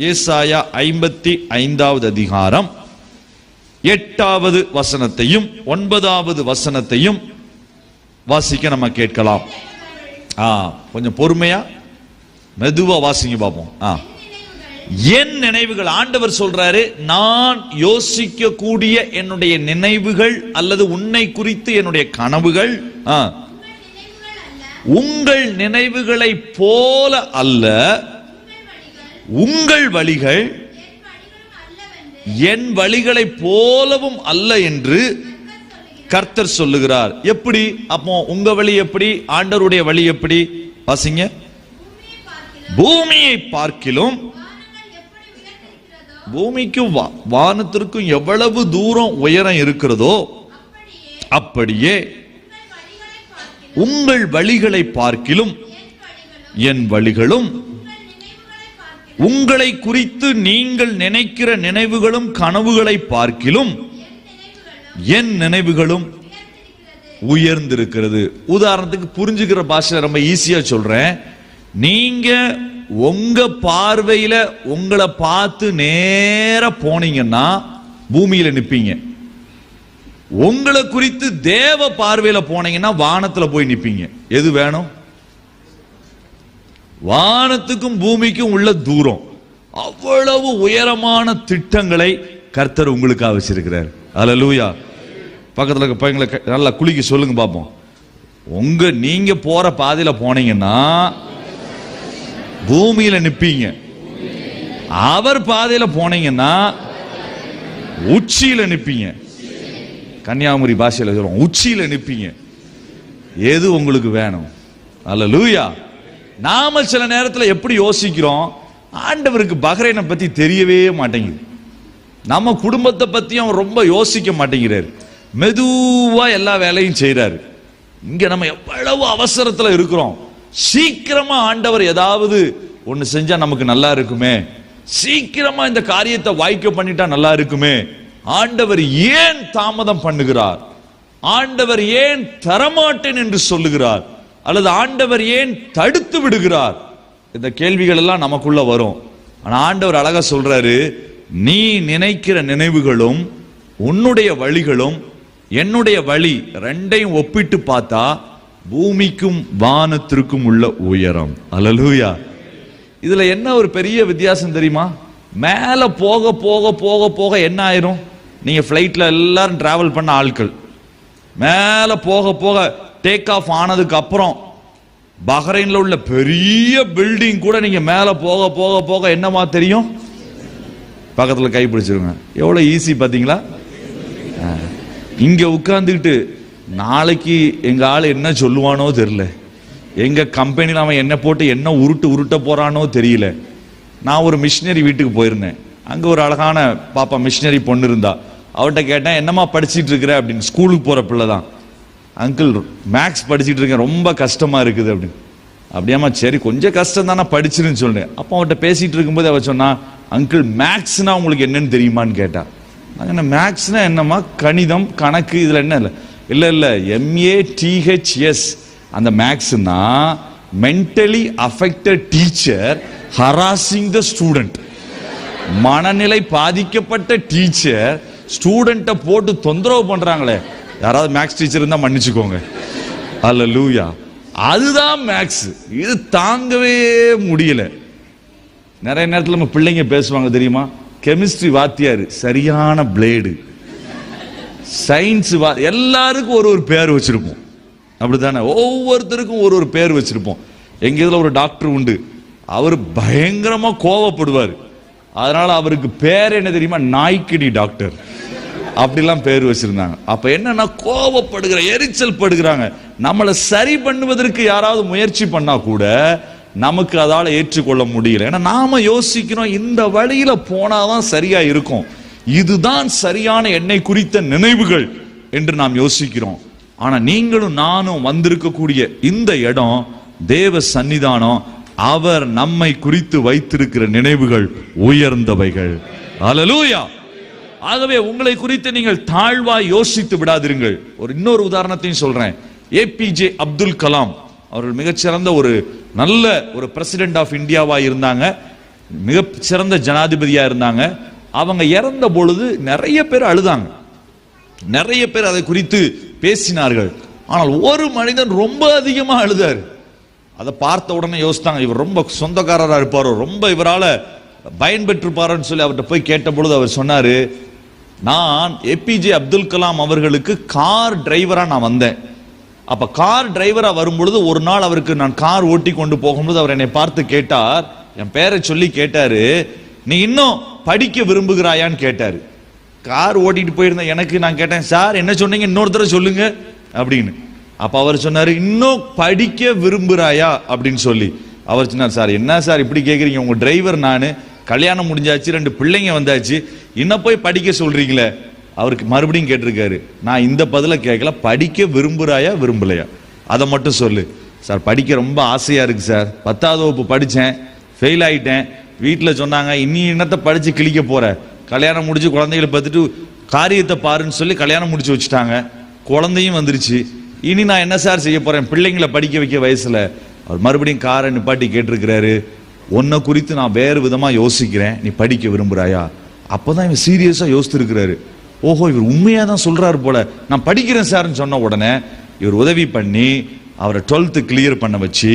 ஏசாயா ஐம்பத்தி ஐந்தாவது அதிகாரம் எட்டாவது வசனத்தையும் ஒன்பதாவது வசனத்தையும் வாசிக்க நம்ம கேட்கலாம். ஆ கொஞ்சம் பொறுமையா? மெதுவா வாசிங்க பார்ப்போம் ஆ. என் நினைவுகள் ஆண்டவர் சொல்றாரு நான் யோசிக்க கூடிய என்னுடைய நினைவுகள் அல்லது உன்னை குறித்து என்னுடைய கனவுகள் ஆ, உங்கள் நினைவுகளை போல அல்ல உங்கள் வழிகள் என் வழிகளை போலவும் அல்ல என்று கர்த்தர் சொல்லுகிறார். எப்படி? அப்போ உங்க வழி எப்படி? ஆண்டவருடைய வழி எப்படி? வாசிங்க. பூமியை பார்க்கிலும் பூமிக்கும் வா- வானத்திற்கும் எவ்வளவு தூரம் உயரம் இருக்கிறதோ அப்படியே உங்கள் வழிகளை பார்க்கிலும் என் வழிகளும் உங்களை குறித்து நீங்கள் நினைக்கிற நினைவுகளும் கனவுகளை பார்க்கிலும் என் நினைவுகளும் உயர்ந்திருக்கிறது. உதாரணத்துக்கு புரிஞ்சுக்கிற பாஷை ரொம்ப ஈஸியா சொல்றேன். நீங்க உங்க பார்வையில உங்களை பார்த்து நேர போனீங்கன்னா பூமியில நிப்பீங்க. உங்களை குறித்து தேவ பார்வையில போனீங்கன்னா வானத்துல போய் நிப்பீங்க. எது வேணும்? வானத்துக்கும் பூமிக்கும் உள்ள தூரம். அவ்வளவு உயரமான திட்டங்களை கர்த்தர் உங்களுக்காக வச்சிருக்கிறார். அல்லேலூயா பக்கத்தில் இருக்க பையங்களை க- நல்லா குளிக்க சொல்லுங்க பார்ப்போம் உங்க நீங்க போற பாதையில போனீங்கன்னா பூமியில நிப்பீங்க. அவர் பாதையில போனீங்கன்னா உச்சியில நிப்பீங்க. கன்னியாகுமரி பாஷையில் சொல்லுவோம் உச்சியில நிப்பீங்க. எது உங்களுக்கு வேணும்? அல்லேலூயா நாம சில நேரத்தில் எப்படி யோசிக்கிறோம்? ஆண்டவருக்கு பஹ்ரைனை பற்றி தெரியவே மாட்டேங்குது. நம்ம குடும்பத்தை பற்றியும் அவர் ரொம்ப யோசிக்க மாட்டேங்கிறார். மெதுவாக எல்லா வேலையும் செய்கிறாரு இங்கே நம்ம எவ்வளவு அவசரத்தில் இருக்கிறோம். சீக்கிரமாக ஆண்டவர் ஏதாவது ஒன்று செஞ்சால் நமக்கு நல்லா இருக்குமே. சீக்கிரமாக இந்த காரியத்தை வாய்க்க பண்ணிட்டா நல்லா இருக்குமே. ஆண்டவர் ஏன் தாமதம் பண்ணுகிறார்? ஆண்டவர் ஏன் தரமாட்டேன் என்று சொல்லுகிறார்? அல்லது ஆண்டவர் ஏன் தடுத்து விடுகிறார்? இந்த கேள்விகள் எல்லாம் நமக்குள்ள வரும். ஆனால் ஆண்டவர் அழகா சொல்றாரு நீ நினைக்கிற நினைவுகளும் உன்னுடைய வழிகளும் என்னுடைய வழி ரெண்டையும் ஒப்பிட்டு பார்த்தா பூமிக்கும் வானத்திற்கும் உள்ள உயரம். அலலூயா இதுல என்ன ஒரு பெரிய வித்தியாசம் தெரியுமா? மேல போக போக போக போக என்ன ஆயிரும்? நீங்க ஃப்ளைட்டில் எல்லாரும் டிராவல் பண்ண ஆட்கள். மேல போக போக டேக் ஆஃப் ஆனதுக்கு அப்புறம் பஹ்ரைனில் உள்ள பெரிய பில்டிங் கூட நீங்கள் மேலே போக போக போக என்னமா தெரியும்? பக்கத்தில் கை பிடிச்சிருங்க. எவ்வளோ ஈஸி பார்த்தீங்களா இங்கே உட்காந்துக்கிட்டு நாளைக்கு எங்கள் ஆள் என்ன சொல்லுவானோ தெரியல. எங்கள் கம்பெனியில் அவன் என்ன போட்டு என்ன உருட்டு உருட்ட போகிறானோ தெரியல. நான் ஒரு மிஷினரி வீட்டுக்கு போயிருந்தேன். அங்கே ஒரு அழகான பாப்பா மிஷினரி பொண்ணு இருந்தா. அவர்கிட்ட கேட்டேன் என்னம்மா படிச்சுட்டு இருக்கிற? அப்படின்னு ஸ்கூலுக்கு போகிற பிள்ளை தான். அங்கிள் மேக்ஸ் படிச்சுட்டு இருக்கேன் ரொம்ப கஷ்டமா இருக்குது அப்படின்னு. அப்படியாம்மா சரி கொஞ்சம் கஷ்டம் தானே படிச்சிருன்னு சொன்னேன் அப்போ அவன்கிட்ட பேசிட்டு இருக்கும்போது அவ சொன்னா அங்கிள் மேக்ஸ்னா உங்களுக்கு என்னன்னு தெரியுமான்னு கேட்டா? என்ன மேக்ஸ்னா என்னம்மா? கணிதம் கணக்கு இதில் என்ன இல்லை? இல்லை இல்லை எம்ஏ டிஹெச்எஸ் அந்த மேக்ஸ்னா mentally affected teacher harassing the student மனநிலை பாதிக்கப்பட்ட டீச்சர் ஸ்டூடெண்ட்டை போட்டு தொந்தரவு பண்ணுறாங்களே யாராவது மேக்ஸ் டீச்சர் இருந்தால் மன்னிச்சுக்கோங்க. அல்ல லூயா அதுதான் மேக்ஸ் இது தாங்கவே முடியல. நிறைய நேரத்தில் நம்ம பிள்ளைங்க பேசுவாங்க தெரியுமா? கெமிஸ்ட்ரி வாத்தியார் சரியான பிளேடு சயின்ஸ் வா எல்லாருக்கும் ஒரு ஒரு பேர் வச்சுருப்போம். அப்படி தானே ஒவ்வொருத்தருக்கும் ஒரு ஒரு பேர் வச்சுருப்போம். எங்கள் இதில் ஒரு டாக்டர் உண்டு. அவர் பயங்கரமாக கோவப்படுவார். அதனால் அவருக்கு பேர் என்ன தெரியுமா? நாய்க்கடி டாக்டர் அப்படிலாம் பேர் வச்சிருந்தாங்க. அப்ப என்னன்னா கோவப்படுகிற எரிச்சல் படுகிறாங்க. நம்மளை சரி பண்ணுவதற்கு யாராவது முயற்சி பண்ணா கூட நமக்கு அதால ஏற்றுக்கொள்ள முடியல. ஏன்னா நாம யோசிக்கிறோம் இந்த வழியில போனாதான் சரியா இருக்கும். இதுதான் சரியான என்னை குறித்த நினைவுகள் என்று நாம் யோசிக்கிறோம். ஆனா நீங்களும் நானும் வந்திருக்கக்கூடிய இந்த இடம் தேவ சன்னிதானம் அவர் நம்மை குறித்து வைத்திருக்கிற நினைவுகள் உயர்ந்தவைகள். அலலூயா ஆகவே உங்களை குறித்து நீங்கள் தாழ்வாய் யோசித்து விடாதிருங்கள். ஒரு இன்னொரு உதாரணத்தையும் சொல்றேன். ஏபிஜே அப்துல் கலாம் அவர்கள் மிகச்சிறந்த ஒரு நல்ல ஒரு பிரசிடென்ட் ஆஃப் இந்தியாவாக இருந்தாங்க. மிக சிறந்த ஜனாதிபதியாக இருந்தாங்க. அவங்க இறந்த பொழுது நிறைய பேர் அழுதாங்க. நிறைய பேர் அதை குறித்து பேசினார்கள். ஆனால் ஒரு மனிதன் ரொம்ப அதிகமாக அழுதார். அதை பார்த்த உடனே யோசித்தாங்க இவர் ரொம்ப சொந்தக்காரராக இருப்பாரோ ரொம்ப இவரால் பயன்பெற்றிருப்பாரோன்னு சொல்லி அவர்கிட்ட போய் கேட்ட பொழுது அவர் சொன்னார் நான் ஏபிஜே அப்துல் கலாம் அவர்களுக்கு கார் டிரைவரா நான் வந்தேன். அப்ப கார் டிரைவரா வரும்பொழுது ஒரு நாள் அவருக்கு நான் கார் ஓட்டி கொண்டு போகும்போது அவர் என்னை பார்த்து கேட்டார். என் பேரை சொல்லி கேட்டாரு. நீ இன்னும் படிக்க விரும்புகிறாயான்னு கேட்டாரு. கார் ஓட்டிட்டு போயிருந்த எனக்கு நான் கேட்டேன் சார் என்ன சொன்னீங்க? இன்னொரு தடவை சொல்லுங்க. அப்படின்னு. அப்ப அவர் சொன்னாரு இன்னும் படிக்க விரும்புகிறாயா? அப்படின்னு சொல்லி. அவர் சொன்னார் சார் என்ன சார் இப்படி கேக்குறீங்க? உங்க டிரைவர் நான். கல்யாணம் முடிஞ்சாச்சு ரெண்டு பிள்ளைங்க வந்தாச்சு. என்ன போய் படிக்க சொல்றீங்களே? அவருக்கு மறுபடியும் கேட்டிருக்காரு. நான் இந்த பதில கேட்கல படிக்க விரும்புறாயா விரும்பலையா? அதை மட்டும் சொல்லு. சார் படிக்க ரொம்ப ஆசையா இருக்கு சார். பத்தாவது வகுப்பு படித்தேன் ஃபெயில் ஆயிட்டேன். வீட்டில் சொன்னாங்க இனி என்னத்தை படித்து கிழிக்க போற? கல்யாணம் முடிச்சு குழந்தைகளை பார்த்துட்டு காரியத்தை பாருன்னு சொல்லி கல்யாணம் முடிச்சு வச்சுட்டாங்க. குழந்தையும் வந்துருச்சு. இனி நான் என்ன சார் செய்ய போறேன்? பிள்ளைங்களை படிக்க வைக்க வயசுல. அவர் மறுபடியும் காரை நிப்பாட்டி கேட்டிருக்கிறாரு. உன்னை குறித்து நான் வேறு விதமாக யோசிக்கிறேன். நீ படிக்க விரும்புகிறாயா அப்போதான் இவர் இவன் சீரியஸா யோசித்திருக்கிறாரு. ஓஹோ இவர் உண்மையாக தான் சொல்கிறாரு போல. நான் படிக்கிறேன் சார்ன்னு சொன்ன உடனே இவர் உதவி பண்ணி அவரை டுவெல்த்து கிளியர் பண்ண வச்சு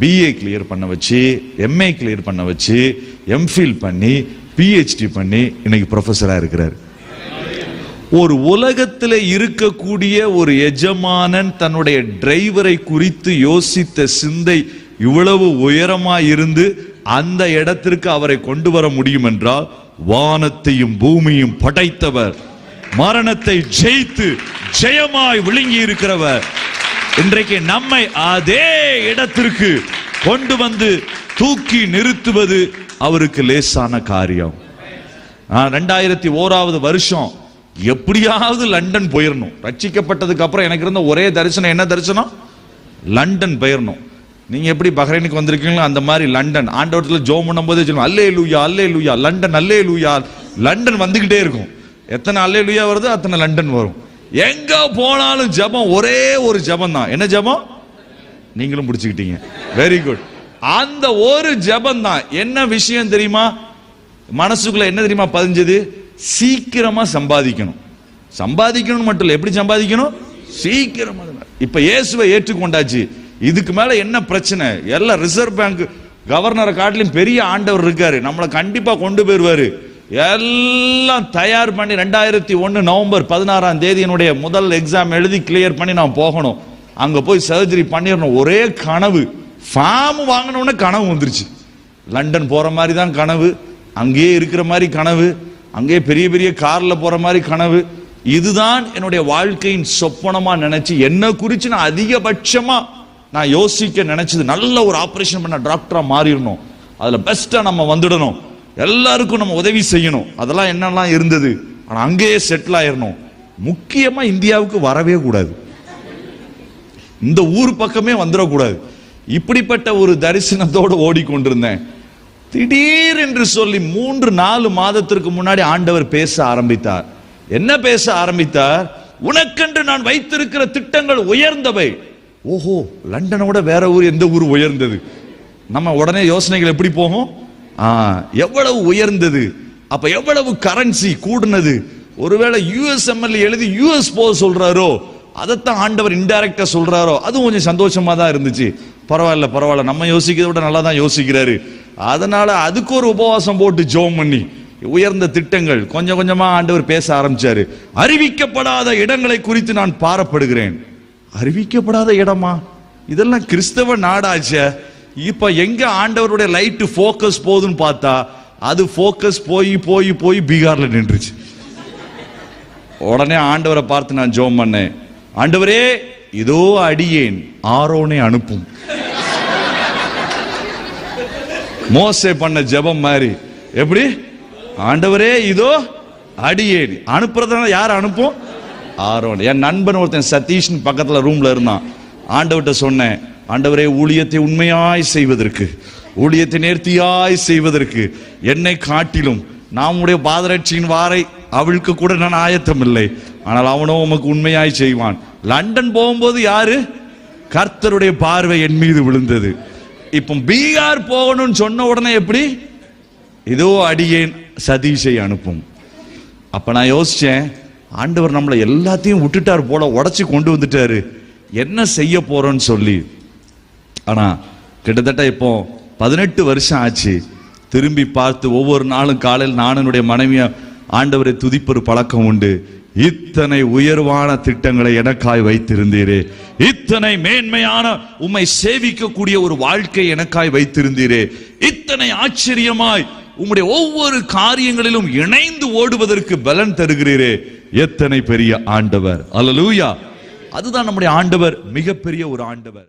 பிஏ கிளியர் பண்ண வச்சு எம்ஏ கிளியர் பண்ண வச்சு எம்ஃபில் பண்ணி பிஹெச்டி பண்ணி இன்னைக்கு ப்ரொஃபஸராக இருக்கிறார். ஒரு உலகத்தில் இருக்கக்கூடிய ஒரு எஜமானன் தன்னுடைய டிரைவரை குறித்து யோசித்த சிந்தை இவ்வளவு உயரமாக இருந்து அந்த இடத்திற்கு அவரை கொண்டு வர முடியும் என்றால் வானத்தையும் பூமியும் படைத்தவர். மரணத்தை ஜெயித்து ஜெயமாய் விழுங்கி இருக்கிறவர். இன்றைக்கு நம்மை அதே இடத்திற்கு கொண்டு வந்து தூக்கி நிறுத்துவது அவருக்கு லேசான காரியம். நான் ரெண்டாயிரத்தி ஓராவது வருஷம் எப்படியாவது லண்டன் போயிடணும் ரட்சிக்கப்பட்டதுக்கு அப்புறம் எனக்கு இருந்த ஒரே தரிசனம் என்ன தரிசனம்? லண்டன் போயிடணும் நீங்கள் எப்படி பஹ்ரைனுக்கு வந்திருக்கீங்களோ அந்த மாதிரி லண்டன். ஆண்டவரத்தில் ஜோம் பண்ணும்போதே சொல்லுவோம் அல்லே லூயா அல்லே லூயா லண்டன் அல்லே லூயா லண்டன் வந்துக்கிட்டே இருக்கும். எத்தனை அல்லே லூயா வருதோ அத்தனை லண்டன் வரும். எங்கே போனாலும் ஜெபம் ஒரே ஒரு ஜெபம் தான். என்ன ஜெபம்? நீங்களும் பிடிச்சிக்கிட்டீங்க. வெரி குட் அந்த ஒரு ஜெபம் தான். என்ன விஷயம் தெரியுமா? மனசுக்குள்ள என்ன தெரியுமா பதிஞ்சது? சீக்கிரமா சம்பாதிக்கணும். சம்பாதிக்கணும் மட்டும் இல்லை எப்படி சம்பாதிக்கணும்? சீக்கிரமா. இப்ப இயேசுவை ஏற்றுக்கொண்டாச்சு. இதுக்கு மேல என்ன பிரச்சனை? எல்லாம் ரிசர்வ் பேங்க் கவர்னரை காட்டிலும் பெரிய ஆண்டவர் இருக்காரு. நம்மளை கண்டிப்பா கொண்டு போயிருவாரு. எல்லாம் தயார் பண்ணி ரெண்டாயிரத்தி ஒன்று நவம்பர் பதினாறாம் தேதி என்னுடைய முதல் எக்ஸாம் எழுதி கிளியர் பண்ணி நான் போகணும். அங்கே போய் சர்ஜரி பண்ணிடணும். ஒரே கனவு. ஃபார்ம் வாங்கினோடனே கனவு வந்துருச்சு. லண்டன் போகிற மாதிரி தான் கனவு. அங்கேயே இருக்கிற மாதிரி கனவு. அங்கேயே பெரிய பெரிய காரில் போகிற மாதிரி கனவு. இதுதான் என்னுடைய வாழ்க்கையின் சொப்பனமாக நினச்சி என்ன குறித்து நான் அதிகபட்சமாக நான் யோசிக்க நினைச்சது நல்ல ஒரு ஆப்ரேஷன் பண்ண டாக்டரா மாறிடணும். அதுல பெஸ்டா நம்ம வந்துடணும். எல்லாருக்கும் நம்ம உதவி செய்யணும். அதெல்லாம் என்னெல்லாம் இருந்தது? ஆனா அங்கேயே செட்டில் ஆயிடணும். முக்கியமா இந்தியாவுக்கு வரவே கூடாது. இந்த ஊர் பக்கமே வந்துடக்கூடாது. இப்படிப்பட்ட ஒரு தரிசனத்தோடு ஓடிக்கொண்டிருந்தேன். திடீர் என்று சொல்லி மூன்று நாலு மாதத்திற்கு முன்னாடி ஆண்டவர் பேச ஆரம்பித்தார். என்ன பேச ஆரம்பித்தார்? உனக்கென்று நான் வைத்திருக்கிற திட்டங்கள் உயர்ந்தவை. ஓஹோ லண்டனை விட வேற ஊர் எந்த ஊர் உயர்ந்தது? நம்ம உடனே யோசனைகள் எப்படி போகும்? ஆ, எவ்வளவு உயர்ந்தது? அப்ப எவ்வளவு கரன்சி கூடுனது? ஒருவேளை யூஎஸ்எம்எல் எழுதி யூஎஸ் போக சொல்றாரோ? அதைத்தான் ஆண்டவர் இன்டைரக்டா சொல்றாரோ? அதுவும் கொஞ்சம் சந்தோஷமா தான் இருந்துச்சு. பரவாயில்ல பரவாயில்ல. நம்ம யோசிக்கிறத விட நல்லா தான் யோசிக்கிறாரு. அதனால அதுக்கு ஒரு உபவாசம் போட்டு ஜோம் பண்ணி உயர்ந்த திட்டங்கள் கொஞ்சம் கொஞ்சமா ஆண்டவர் பேச ஆரம்பிச்சாரு. அறிவிக்கப்படாத இடங்களை குறித்து நான் பாரப்படுகிறேன். அறிவிக்கப்படாத இடமா? இதெல்லாம் கிறிஸ்தவ நாடாச்சே. இப்ப எங்க ஆண்டவருடைய லைட்டு ஃபோக்கஸ் போகுதுன்னு பார்த்தா அது ஃபோக்கஸ் போய் போய் போய் பீகார்ல நின்றுச்சு. உடனே ஆண்டவரை பார்த்து நான் ஜோம் பண்ணேன். ஆண்டவரே இதோ அடியேன் ஆரோனே அனுப்பும். மோசே பண்ண ஜெபம் மாதிரி. எப்படி? ஆண்டவரே இதோ அடியேன். அனுப்புறதுனால யார் அனுப்பும்? ஆரோன் என் நண்பன் ஒருத்தன் சதீஷ்னு பக்கத்தில் ரூமில் இருந்தான். ஆண்டவர்கிட்ட சொன்னேன் ஆண்டவரே ஊழியத்தை உண்மையாய் செய்வதற்கு ஊழியத்தை நேர்த்தியாய் செய்வதற்கு என்னை காட்டிலும் நாமுடைய பாதரட்சியின் வாரை அவளுக்கு கூட நான் ஆயத்தம் இல்லை ஆனால் அவனோ உமக்கு உண்மையாய் செய்வான். லண்டன் போகும்போது யாரு? கர்த்தருடைய பார்வை என் மீது விழுந்தது. இப்போ பீகார் போகணும்னு சொன்ன உடனே எப்படி? இதோ அடியேன் சதீஷை அனுப்பும். அப்ப நான் யோசிச்சேன் ஆண்டவர் நம்மளை எல்லாத்தையும் விட்டுட்டார் போல உடச்சி கொண்டு வந்துட்டாரு. என்ன செய்ய போறோன்னு சொல்லி. ஆனால் கிட்டத்தட்ட இப்போ பதினெட்டு வருஷம் ஆச்சு. திரும்பி பார்த்து ஒவ்வொரு நாளும் காலையில் நானும் என்னுடைய மனைவியை ஆண்டவரை துதிப்பொரு பழக்கம் உண்டு. இத்தனை உயர்வான திட்டங்களை எனக்காய் வைத்திருந்தீரே. இத்தனை மேன்மையான உம்மை சேவிக்கக்கூடிய ஒரு வாழ்க்கை எனக்காய் வைத்திருந்தீரே. இத்தனை ஆச்சரியமாய் உம்முடைய ஒவ்வொரு காரியங்களிலும் இணைந்து ஓடுவதற்கு பலன் தருகிறீரே. எத்தனை பெரிய ஆண்டவர். அலலூயா அதுதான் நம்முடைய ஆண்டவர் மிகப்பெரிய ஒரு ஆண்டவர்.